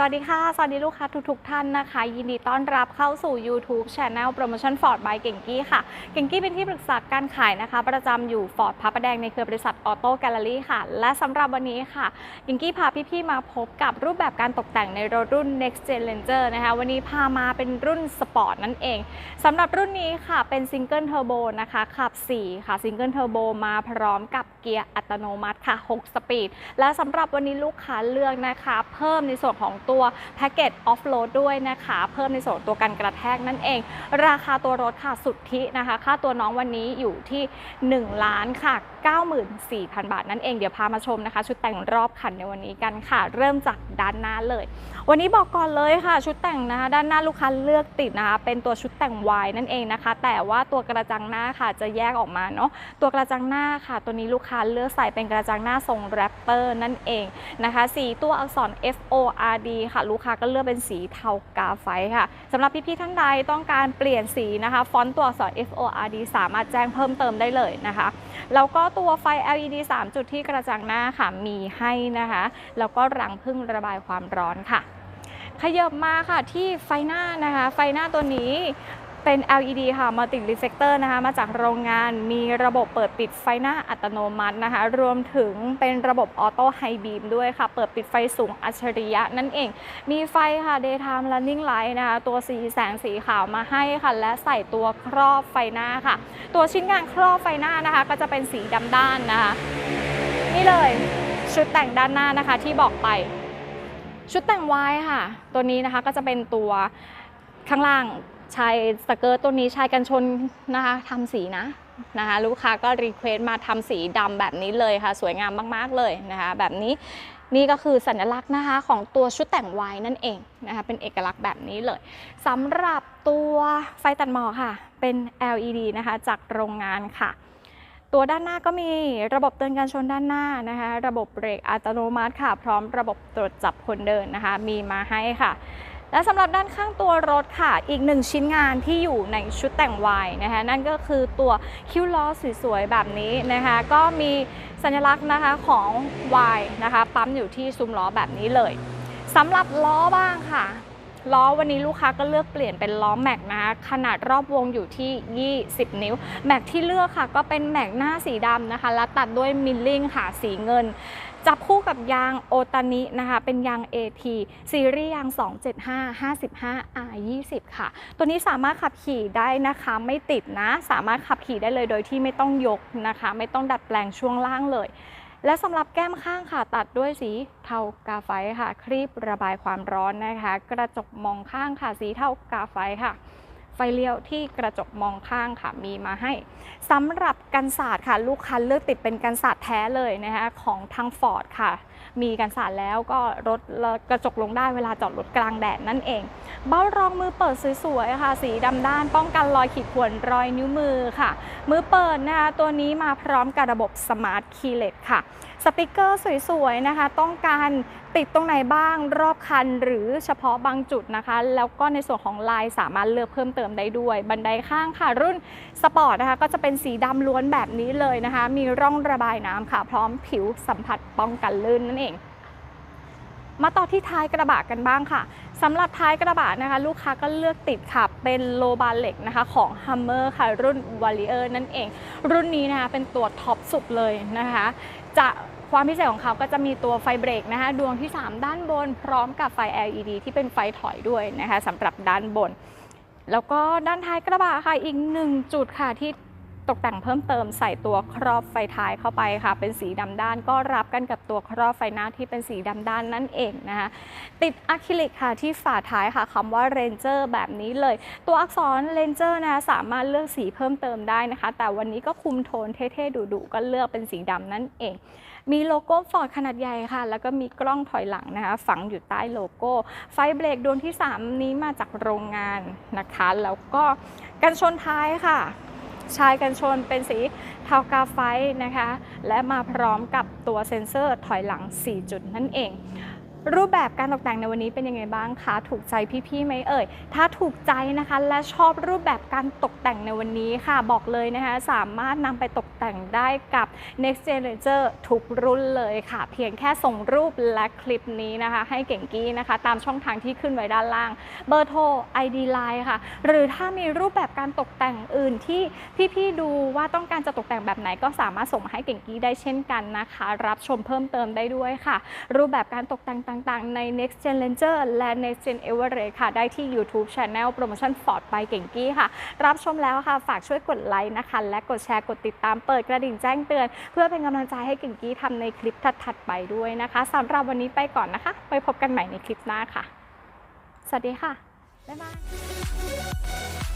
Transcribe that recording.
สวัสดีค่ะ สวัสดีลูกค้าทุกๆทท่านนะคะ ยินดีต้อนรับเข้าสู่ YouTube Channel Promotion Ford by เก่งกี้ค่ะ เก่งกี้เป็นที่ปรึกษาการขายนะคะ ประจำอยู่ Ford พระประแดงในเครือบริษัทออโต้แกลเลอรี่ค่ะ และสำหรับวันนี้ค่ะ เก่งกี้พาพี่ๆมาพบกับรูปแบบการตกแต่งในรถรุ่น Next Gen Ranger นะคะ วันนี้พามาเป็นรุ่นสปอร์ตนั่นเองสำหรับรุ่นนี้ค่ะเป็นซิงเกิลเทอร์โบนะคะขับ 4 ค่ะซิงเกิลเทอร์โบมาพร้อมกับเกียร์อัตโนมัติค่ะ 6 สปีด และสำหรับวันนี้ลูกค้าเลือกนะคะ เพิ่มในส่วนของตัวแพ็กเกจออฟโหลดด้วยนะคะ เพิ่มในส่วนตัวกันกระแทกนั่นเอง ราคาตัวรถค่ะสุทธินะคะ ค่าตัวน้องวันนี้อยู่ที่ 1 ล้านค่ะ 94,000 บาทนั่นเองเดี๋ยวพามาชมนะคะ ชุดแต่งรอบคันในวันนี้กันค่ะ เริ่มจากด้านหน้าเลย วันนี้บอกก่อนเลยค่ะ ชุดแต่งนะคะ ด้านหน้าลูกค้าเลือกติดนะคะ เป็นตัวชุดแต่งวายนั่นเองนะคะ แต่ว่าตัวกระจังหน้าค่ะจะแยกออกมาเนาะตัวกระจังหน้าค่ะ ตัวนี้ลูกค้าเลือกใส่เป็นกระจังหน้าทรงแรปเตอร์นั่นเองนะคะสีตัวอักษร F O R D ค่ะ ลูกค้าก็เลือกเป็นสีเทากาไฟค่ะสำหรับพี่ๆท่านใดต้องการเปลี่ยนสีนะคะฟอนต์ตัวอักษร F O R D สามารถแจ้งเพิ่มเติมได้เลยนะคะ แล้วก็ตัวไฟ LED 3 จุดที่กระจังหน้าค่ะมีให้นะคะ แล้วก็รังพึ่งระบายความร้อนค่ะขยับมาค่ะที่ไฟหน้านะคะ ไฟหน้าตัวนี้ เป็น LED ค่ะ Multi Reflector นะคะ มาจากโรงงาน มีระบบเปิดปิดไฟหน้าอัตโนมัตินะคะ รวมถึงเป็นระบบออโต้ไฮบีมด้วยค่ะ เปิดปิดไฟสูงอัจฉริยะนั่นเอง มีไฟค่ะ Daytime Running Light นะคะ ตัวสีแสงสีขาวมาให้ค่ะ และใส่ตัวครอบไฟหน้าค่ะ ตัวชิ้นงานครอบไฟหน้านะคะ ก็จะเป็นสีดำด้านนะคะ นี่เลยชุดแต่งด้านหน้านะคะที่บอกไป ชุดแต่งวายค่ะ ตัวนี้นะคะก็จะเป็นตัวข้างล่าง ชายสเกิร์ตตัวนี้ชายกันชนนะคะทำสีนะนะคะลูกค้าก็รีเควสต์มาทำสีดำแบบนี้เลยค่ะ สวยงามมาก ๆ เลยนะคะแบบนี้นี่ก็คือสัญลักษณ์นะคะของตัวชุดแต่งวายนั่นเองนะคะเป็นเอกลักษณ์แบบนี้เลยสำหรับตัวไฟตัดหมอกค่ะ เป็น LED นะคะจากโรงงานค่ะ ตัวด้านหน้าก็มีระบบเตือนการชนด้านหน้านะคะระบบเบรกอัตโนมัติค่ะ พร้อมระบบตรวจจับคนเดินนะคะ มีมาให้ค่ะ และสำหรับด้านข้างตัวรถค่ะ อีกหนึ่งชิ้นงานที่อยู่ในชุดแต่งวายนะคะนั่นก็คือตัวคิ้วล้อสวยๆแบบนี้นะคะก็มีสัญลักษณ์นะคะของ Y นะคะปั๊มอยู่ที่ซุ้มล้อแบบนี้เลยสำหรับล้อบ้างค่ะ ล้อวันนี้ลูกค้าก็เลือกเปลี่ยนเป็นล้อแม็กนะคะขนาดรอบวงอยู่ที่ 20 นิ้ว แม็กที่เลือกค่ะก็เป็นแม็กหน้าสีดำนะคะ และตัดด้วยมิลลิ่งค่ะสีเงิน จับคู่กับยางโอตานินะคะ เป็นยาง AT ซีรีส์ยาง 275 55 R 20ค่ะ ตัวนี้สามารถขับขี่ได้นะคะไม่ติดนะ สามารถขับขี่ได้เลยโดยที่ไม่ต้องยกนะคะ ไม่ต้องดัดแปลงช่วงล่างเลย และสำหรับแก้มข้างค่ะ ตัดด้วยสีเทากาไฟค่ะ ครีบระบายความร้อนนะคะ กระจกมองข้างค่ะ สีเทากาไฟค่ะ ไฟเลี้ยวที่กระจกมองข้างค่ะมีมาให้สำหรับกันศาสตร์ค่ะ ลูกค้าเลือกติดเป็นกันศาสตร์แท้เลยนะคะของทางฟอร์ดค่ะ มีกันศาสตร์แล้วก็รถกระจกลงได้เวลาจอดรถกลางแดดนั่นเอง เบ้ารองมือเปิดสวยๆค่ะ สีดำด้าน ป้องกันรอยขีดข่วนรอยนิ้วมือค่ะ มือเปิดนะคะตัวนี้มาพร้อมกับระบบสมาร์ทคีย์เลสค่ะ สติกเกอร์สวยๆนะคะ ต้องการ ติดตรงไหนบ้างรอบคันหรือเฉพาะบางจุดนะคะ แล้วก็ในส่วนของลายสามารถเลือกเพิ่มเติมได้ด้วย บันไดข้างค่ะรุ่นสปอร์ตนะคะก็จะเป็นสีดำล้วนแบบนี้เลยนะคะ มีร่องระบายน้ำค่ะ พร้อมผิวสัมผัสป้องกันลื่นนั่นเอง มาต่อที่ท้ายกระบะกันบ้างค่ะสำหรับท้ายกระบะนะคะ ลูกค้าก็เลือกติดค่ะเป็นโลบาร์เหล็กนะคะของ Hummer ค่ะ รุ่น Warrior นั่นเอง รุ่นนี้นะคะเป็นตัวท็อปสุดเลยนะคะ จะ ความพิเศษของเขาก็จะมีตัวไฟเบรกนะคะดวงที่ 3 ด้านบน พร้อมกับไฟ LED ที่เป็นไฟถอยด้วยนะคะสำหรับด้านบน แล้วก็ด้านท้ายกระบะค่ะอีกหนึ่งจุดค่ะที่ตกแต่งเพิ่มเติมใส่ตัวครอบไฟท้ายเข้าไปค่ะ เป็นสีดำด้านก็รับกันกับตัวครอบไฟหน้าที่เป็นสีดำด้านนั่นเองนะคะติดอะคริลิกค่ะที่ฝาท้ายค่ะคำว่า Ranger แบบนี้เลย ตัวอักษร Ranger นะคะสามารถเลือกสีเพิ่มเติมได้นะคะ แต่วันนี้ก็คุมโทนเท่ๆดุๆก็เลือกเป็นสีดำนั่นเอง มีโลโก้ฟอร์ดขนาดใหญ่ค่ะ แล้วก็มีกล้องถอยหลังนะคะฝังอยู่ใต้โลโก้ ไฟเบรกดวงที่ 3 นี้มาจากโรงงานนะคะ แล้วก็กันชนท้ายค่ะชายกันชนเป็นสีเทากาไฟนะคะ และมาพร้อมกับตัวเซ็นเซอร์ถอยหลัง 4 จุดนั่นเอง รูปแบบการตกแต่งในวันนี้เป็นยังไงบ้างคะถูกใจพี่ๆไหมเอ่ย ถ้าถูกใจนะคะและชอบรูปแบบการตกแต่งในวันนี้ค่ะ บอกเลยนะคะสามารถนำไปตกแต่งได้กับ Next Gen Ranger ทุกรุ่นเลยค่ะ เพียงแค่ส่งรูปและคลิปนี้นะคะ ให้เก่งกี้นะคะ ตามช่องทางที่ขึ้นไว้ด้านล่าง เบอร์โทร ID Line ค่ะ หรือถ้ามีรูปแบบการตกแต่งอื่นที่พี่ๆดูว่าต้องการจะตกแต่งแบบไหน ก็สามารถส่งมาให้เก่งกี้ได้เช่นกันนะคะ รับชมเพิ่มเติมได้ด้วยค่ะ รูปแบบการตกแต่งต่างๆ ใน Next Gen Ranger และ Next Gen Everest ค่ะ ได้ที่ YouTube Channel Promotion Ford by เก่งกี้ค่ะ รับชมแล้วค่ะ ฝากช่วยกดไลค์นะคะ และกดแชร์กดติดตามเปิดกระดิ่งแจ้งเตือน เพื่อเป็นกำลังใจให้เก่งกี้ทำในคลิปถัดๆไปด้วยนะคะสำหรับวันนี้ไปก่อนนะคะ ไปพบกันใหม่ในคลิปหน้าค่ะ สวัสดีค่ะ บ๊ายบาย